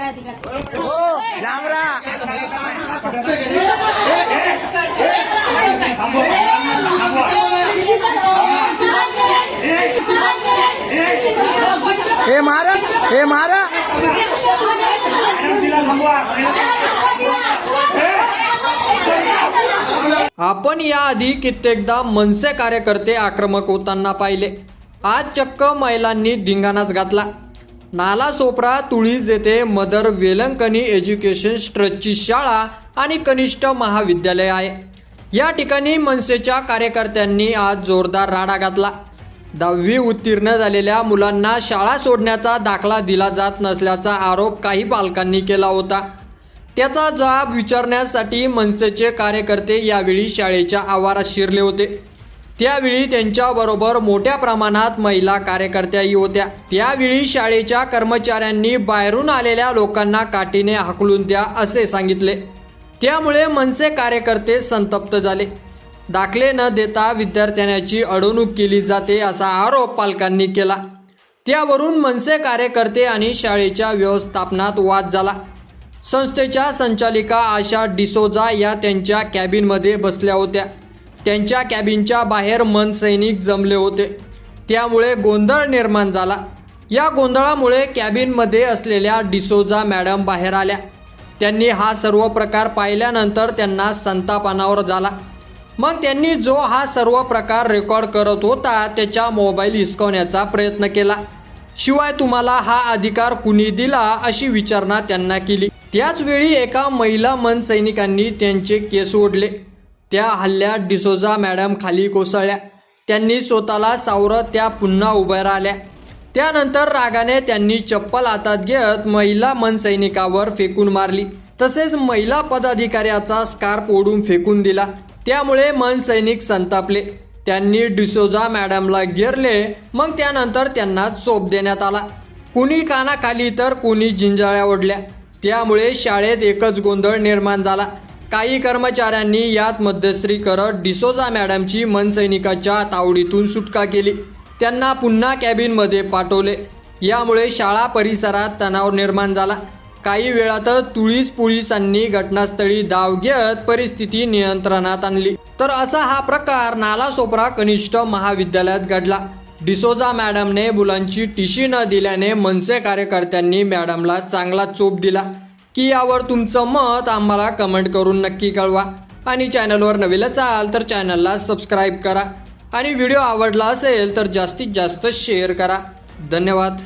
काय अधिकार हो हे मारा हे मारा. आपण याआधी कित्येकदा मनसे कार्यकर्ते आक्रमक होताना पाहिले. आज चक्क महिलांनी धिंगाणाच घातला. नाला सोप्रा तुळीज येथे मदर वेलंकनी एज्युकेशन ट्रस्टची शाळा आणि कनिष्ठ महाविद्यालय आहे. या ठिकाणी मनसेच्या कार्यकर्त्यांनी आज जोरदार राडा घातला. दहावी उत्तीर्ण झालेल्या मुलांना शाळा सोडण्याचा दाखला दिला जात नसल्याचा आरोप काही पालकांनी केला होता. त्याचा जाब विचारण्यासाठी मनसेचे कार्यकर्ते यावेळी शाळेच्या आवारात शिरले होते. त्यावेळी त्यांच्याबरोबर मोठ्या प्रमाणात महिला कार्यकर्त्याही होत्या. त्यावेळी शाळेच्या कर्मचाऱ्यांनी बाहेरून आलेल्या लोकांना काठीने हाकलून द्या असे सांगितले. त्यामुळे मनसे कार्यकर्ते संतप्त झाले. दाखले न देता विद्यार्थ्यांची अडवणूक केली जाते असा आरोप पालकांनी केला. त्यावरून मनसे कार्यकर्ते आणि शाळेच्या व्यवस्थापनात वाद झाला. संस्थेच्या संचालिका आशा डिसोजा या त्यांच्या कॅबिनमध्ये बसल्या होत्या. त्यांच्या कॅबिनच्या बाहेर मन सैनिक जमले होते. त्यामुळे गोंधळ निर्माण झाला. या गोंधळामुळे कॅबिनमध्ये असलेल्या डिसोजा मॅडम बाहेर आल्या. त्यांनी हा सर्व प्रकार पाहिल्यानंतर त्यांना संताप अनावर झाला. मग त्यांनी जो हा सर्व प्रकार रेकॉर्ड करत होता त्याच्या मोबाईल हिसकवण्याचा प्रयत्न केला. शिवाय तुम्हाला हा अधिकार कुणी दिला अशी विचारणा त्यांना केली. त्याचवेळी एका महिला मन सैनिकांनी त्यांचे केस ओढले. त्या हल्ल्यात डिसोजा मॅडम खाली कोसळल्या. त्यांनी स्वतःला सावरत त्या पुन्हा उभ्या राहिल्या. त्यानंतर रागाने त्यांनी चप्पल हातात घेत महिला मनसैनिकावर फेकून मारली. तसेच महिला पदाधिकाऱ्याचा स्कार्फ ओढून फेकून दिला. त्यामुळे मनसैनिक संतापले. त्यांनी डिसोजा मॅडमला घेरले. मग त्यानंतर त्यांना चोप देण्यात आला. कुणी कानाखाली तर कुणी जिंजाळ्या ओढल्या. त्यामुळे शाळेत एकच गोंधळ निर्माण झाला. काही कर्मचाऱ्यांनी यात मध्यस्थी करत डिसोजा मॅडमची मनसैनिकाच्या तावडीतून सुटका केली. त्यांना पुन्हा कॅबिनमध्ये पाठवले. यामुळे शाळा परिसरात तणाव निर्माण झाला. काही वेळातच तुळीस पोलिसांनी घटनास्थळी धाव घेत परिस्थिती नियंत्रणात आणली. तर असा हा प्रकार नालासोपरा कनिष्ठ महाविद्यालयात घडला. डिसोजा मॅडमने मुलांची टीशी न दिल्याने मनसे कार्यकर्त्यांनी मॅडमला चांगला चोप दिला. की यावर तुमचं मत आम्हाला कमेंट करून नक्की कळवा. आणि चॅनलवर नवीन असाल तर चॅनलला सबस्क्राईब करा. आणि व्हिडिओ आवडला असेल तर जास्तीत जास्त शेअर करा. धन्यवाद.